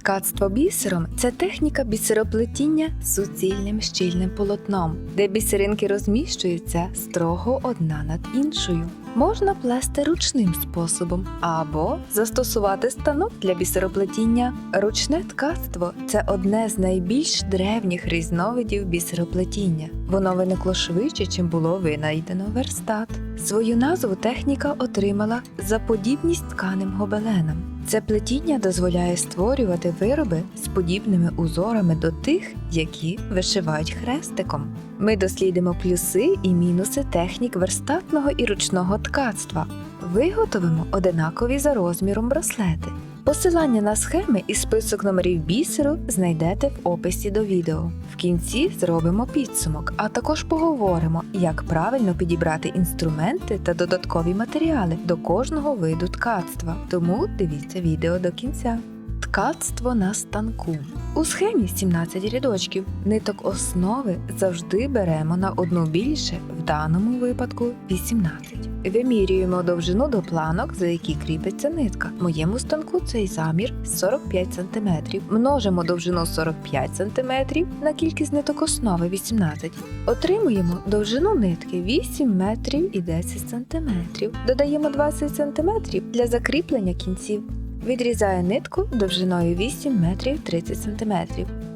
Ткацтво бісером це техніка бісероплетіння суцільним щільним полотном, де бісеринки розміщуються строго одна над іншою. Можна плести ручним способом або застосувати станок для бісероплетіння. Ручне ткацтво це одне з найбільш древніх різновидів бісероплетіння. Воно виникло швидше, чим було винайдено верстат. Свою назву техніка отримала за подібність тканим гобеленам. Це плетіння дозволяє створювати вироби з подібними узорами до тих, які вишивають хрестиком. Ми дослідимо плюси і мінуси технік верстатного і ручного ткацтва. Виготовимо одинакові за розміром браслети. Посилання на схеми і список номерів бісеру знайдете в описі до відео. В кінці зробимо підсумок, а також поговоримо, як правильно підібрати інструменти та додаткові матеріали до кожного виду ткацтва. Тому дивіться відео до кінця. Ткацтво на станку. У схемі 17 рядочків. Ниток основи завжди беремо на одну більше, в даному випадку 18. Вимірюємо довжину до планок, за які кріпиться нитка. В моєму станку цей замір 45 см. Множимо довжину 45 см на кількість ниток основи 18. Отримуємо довжину нитки 8 метрів і 10 см. Додаємо 20 см для закріплення кінців. Відрізаю нитку довжиною 8 метрів 30 см.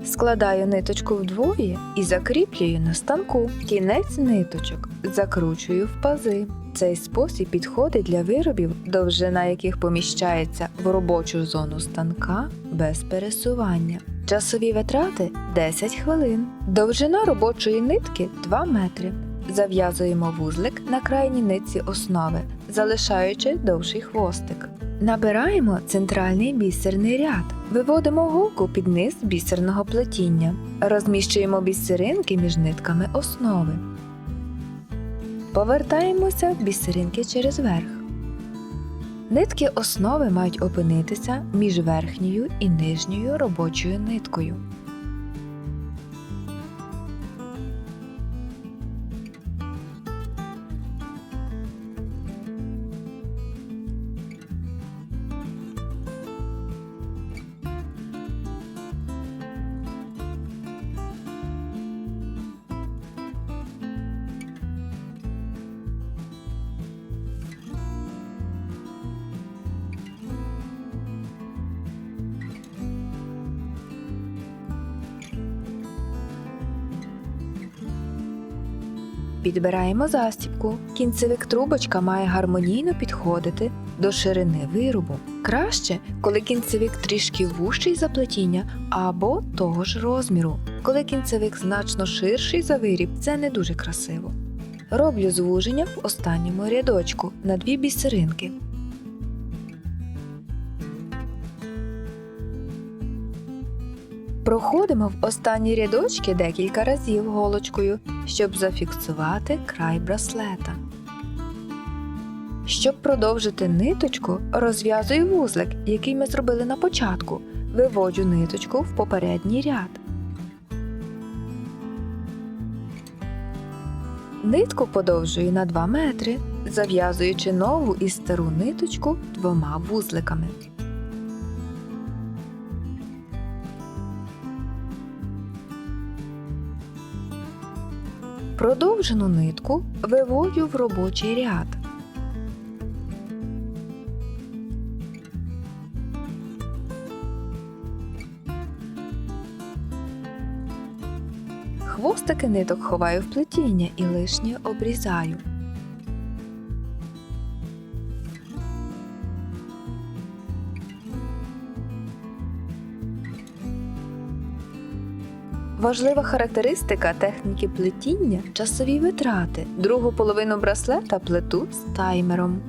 Складаю ниточку вдвоє і закріплюю на станку. Кінець ниточок закручую в пази. Цей спосіб підходить для виробів, довжина яких поміщається в робочу зону станка без пересування. Часові витрати 10 хвилин. Довжина робочої нитки 2 метри. Зав'язуємо вузлик на крайній нитці основи, залишаючи довший хвостик. Набираємо центральний бісерний ряд, виводимо голку під низ бісерного плетіння, розміщуємо бісеринки між нитками основи. Повертаємося в бісеринки через верх. Нитки основи мають опинитися між верхньою і нижньою робочою ниткою. Підбираємо застібку. Кінцевик трубочка має гармонійно підходити до ширини виробу. Краще, коли кінцевик трішки вужчий за плетіння або того ж розміру. Коли кінцевик значно ширший за виріб, це не дуже красиво. Роблю звуження в останньому рядочку на дві бісеринки. Проходимо в останні рядочки декілька разів голочкою, щоб зафіксувати край браслета. Щоб продовжити ниточку, розв'язую вузлик, який ми зробили на початку. Виводжу ниточку в попередній ряд. Нитку подовжую на 2 метри, зав'язуючи нову і стару ниточку двома вузликами. Продовжену нитку виводю в робочий ряд. Хвостики ниток ховаю в плетіння і лишнє обрізаю. Важлива характеристика техніки плетіння часові витрати. Другу половину браслета плету з таймером.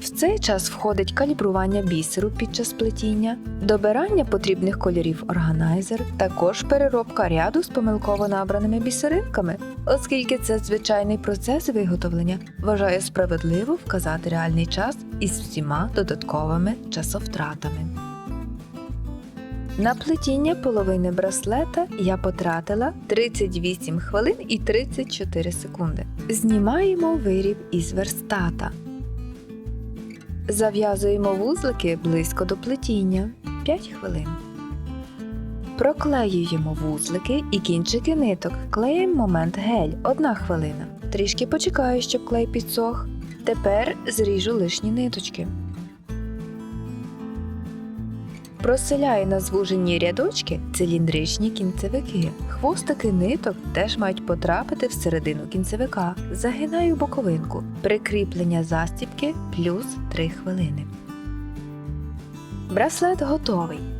В цей час входить калібрування бісеру під час плетіння, добирання потрібних кольорів органайзер, також переробка ряду з помилково набраними бісеринками. Оскільки це звичайний процес виготовлення, вважаю справедливо вказати реальний час із всіма додатковими часовтратами. На плетіння половини браслета я потратила 38 хвилин і 34 секунди. Знімаємо виріб із верстата. Зав'язуємо вузлики близько до плетіння 5 хвилин. Проклеюємо вузлики і кінчики ниток. Клеїмо момент гель 1 хвилина. Трішки почекаю, щоб клей підсох. Тепер зріжу лишні ниточки. Проселяю на звужені рядочки циліндричні кінцевики. Хвостики ниток теж мають потрапити всередину кінцевика. Загинаю боковинку. Прикріплення застібки плюс 3 хвилини. Браслет готовий.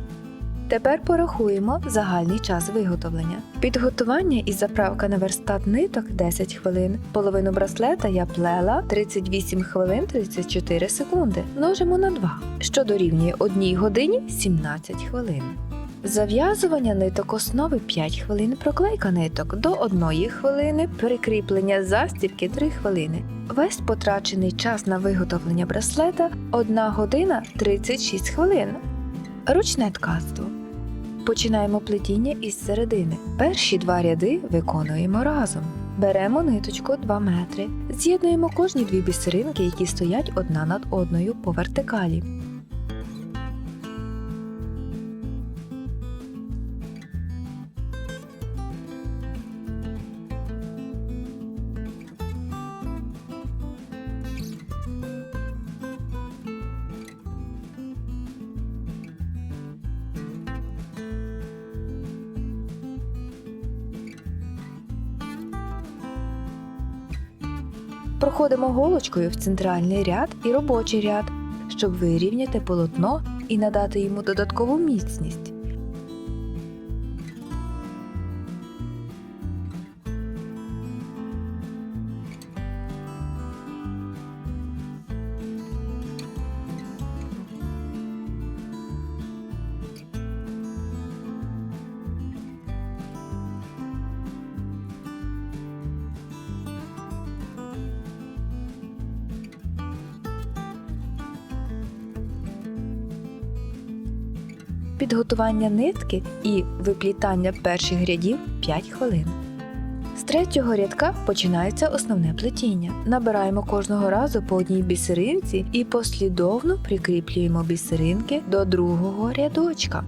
Тепер порахуємо загальний час виготовлення. Підготування і заправка на верстат ниток 10 хвилин. Половину браслета я плела 38 хвилин 34 секунди. Множимо на 2, що дорівнює 1 годині 17 хвилин. Зав'язування ниток основи 5 хвилин, проклейка ниток до 1 хвилини, прикріплення застібки 3 хвилини. Весь потрачений час на виготовлення браслета 1 година 36 хвилин. Ручне ткацтво. Починаємо плетіння із середини. Перші два ряди виконуємо разом. Беремо ниточку 2 метри, з'єднуємо кожні дві бісеринки, які стоять одна над одною по вертикалі. Проходимо голочкою в центральний ряд і робочий ряд, щоб вирівняти полотно і надати йому додаткову міцність. Підготування нитки і виплітання перших рядів 5 хвилин. З третього рядка починається основне плетіння. Набираємо кожного разу по одній бісеринці і послідовно прикріплюємо бісеринки до другого рядочка.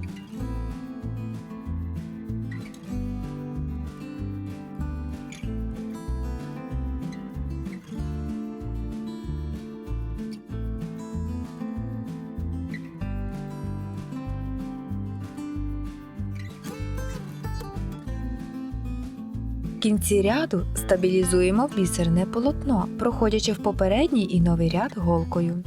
Кінці ряду стабілізуємо бісерне полотно, проходячи в попередній і новий ряд голкою.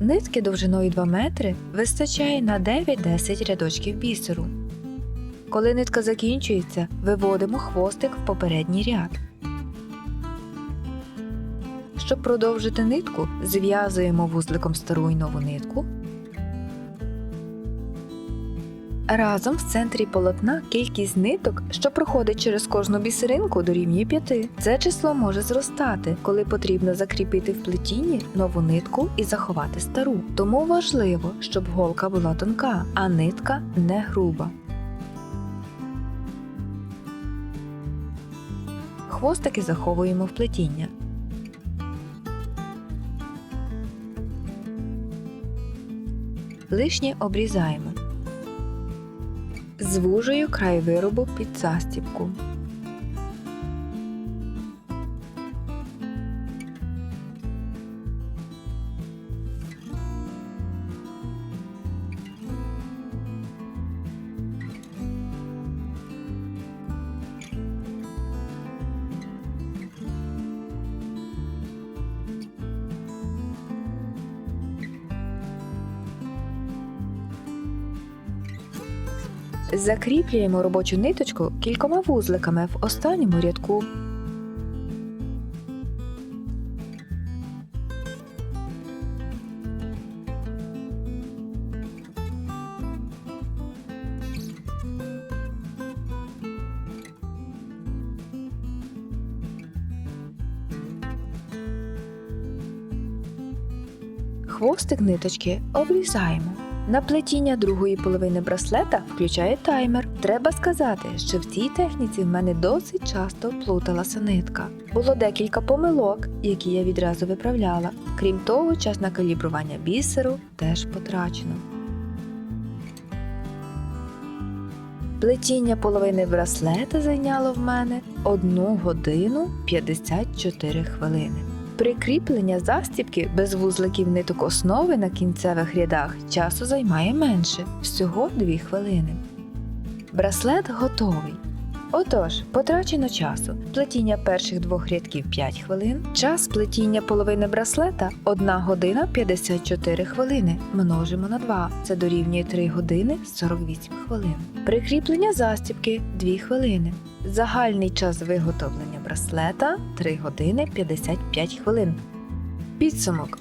Нитки довжиною 2 метри вистачає на 9-10 рядочків бісеру. Коли нитка закінчується, виводимо хвостик в попередній ряд. Щоб продовжити нитку, зв'язуємо вузликом стару і нову нитку. Разом в центрі полотна кількість ниток, що проходить через кожну бісеринку, дорівнює 5. Це число може зростати, коли потрібно закріпити в плетінні нову нитку і заховати стару. Тому важливо, щоб голка була тонка, а нитка не груба. Хвостики заховуємо в плетіння. Лишнє обрізаємо. Звужую край виробу під застібку. Закріплюємо робочу ниточку кількома вузликами в останньому рядку. Хвостик ниточки обрізаємо. На плетіння другої половини браслета включає таймер. Треба сказати, що в цій техніці в мене досить часто плуталася нитка. Було декілька помилок, які я відразу виправляла. Крім того, час на калібрування бісеру теж потрачено. Плетіння половини браслета зайняло в мене 1 годину 54 хвилини. Прикріплення застібки без вузликів ниток основи на кінцевих рядах часу займає менше всього 2 хвилини. Браслет готовий. Отож, потрачено часу. Плетіння перших двох рядків 5 хвилин. Час плетіння половини браслета 1 година 54 хвилини. Множимо на 2. Це дорівнює 3 години 48 хвилин. Прикріплення застібки 2 хвилини. Загальний час виготовлення браслета 3 години 55 хвилин. Підсумок.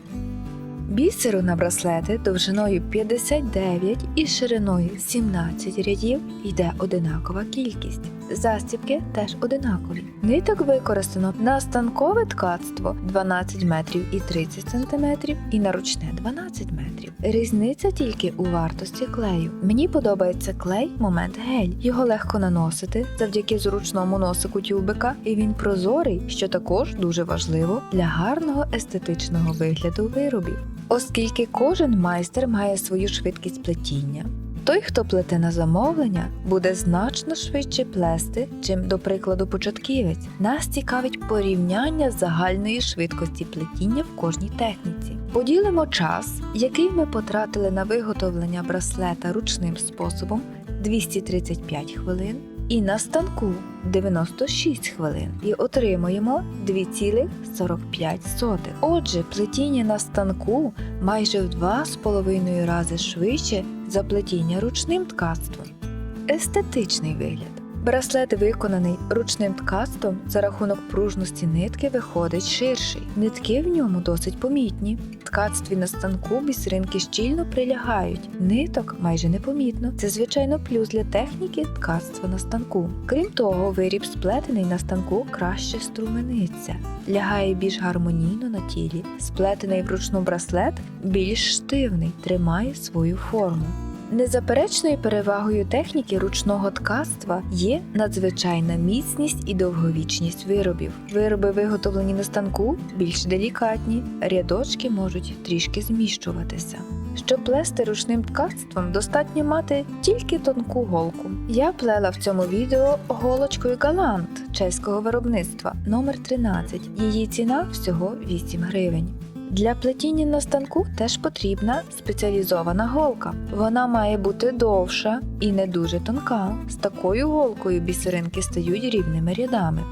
Бісеру на браслети довжиною 59 і шириною 17 рядів йде одинакова кількість. Застібки теж одинакові. Ниток використано на станкове ткацтво 12 метрів і 30 сантиметрів і на ручне 12 метрів. Різниця тільки у вартості клею. Мені подобається клей момент гель. Його легко наносити завдяки зручному носику тюбика, і він прозорий, що також дуже важливо для гарного естетичного вигляду виробів. Оскільки кожен майстер має свою швидкість плетіння. Той, хто плете на замовлення, буде значно швидше плести, чим, до прикладу, початківець. Нас цікавить порівняння загальної швидкості плетіння в кожній техніці. Поділимо час, який ми потратили на виготовлення браслета ручним способом 235 хвилин, і на станку 96 хвилин, і отримуємо 2,45. Отже, плетіння на станку майже в 2,5 рази швидше за плетіння ручним ткацтвом. Естетичний вигляд. Браслет, виконаний ручним ткацтвом, за рахунок пружності нитки виходить ширший. Нитки в ньому досить помітні. Ткацтві на станку бісеринки щільно прилягають, ниток майже непомітно. Це звичайно плюс для техніки ткацтва на станку. Крім того, виріб сплетений на станку краще струмениться, лягає більш гармонійно на тілі. Сплетений вручну браслет більш штивний, тримає свою форму. Незаперечною перевагою техніки ручного ткацтва є надзвичайна міцність і довговічність виробів. Вироби, виготовлені на станку, більш делікатні, рядочки можуть трішки зміщуватися. Щоб плести ручним ткацтвом, достатньо мати тільки тонку голку. Я плела в цьому відео голочкою Галант чеського виробництва номер 13 Її ціна всього 8 гривень. Для плетіння на станку теж потрібна спеціалізована голка. Вона має бути довша і не дуже тонка. З такою голкою бісеринки стають рівними рядами.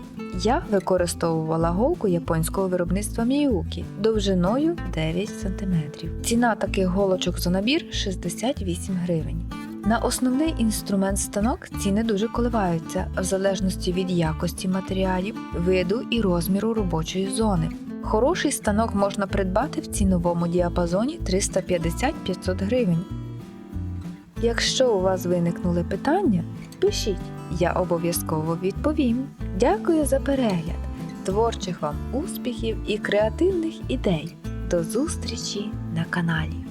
Я використовувала голку японського виробництва Міюкі довжиною 9 см. Ціна таких голочок за набір 68 гривень. На основний інструмент станок ціни дуже коливаються в залежності від якості матеріалів, виду і розміру робочої зони. Хороший станок можна придбати в ціновому діапазоні 350-500 гривень. Якщо у вас виникнули питання, пишіть, я обов'язково відповім. Дякую за перегляд, творчих вам успіхів і креативних ідей. До зустрічі на каналі!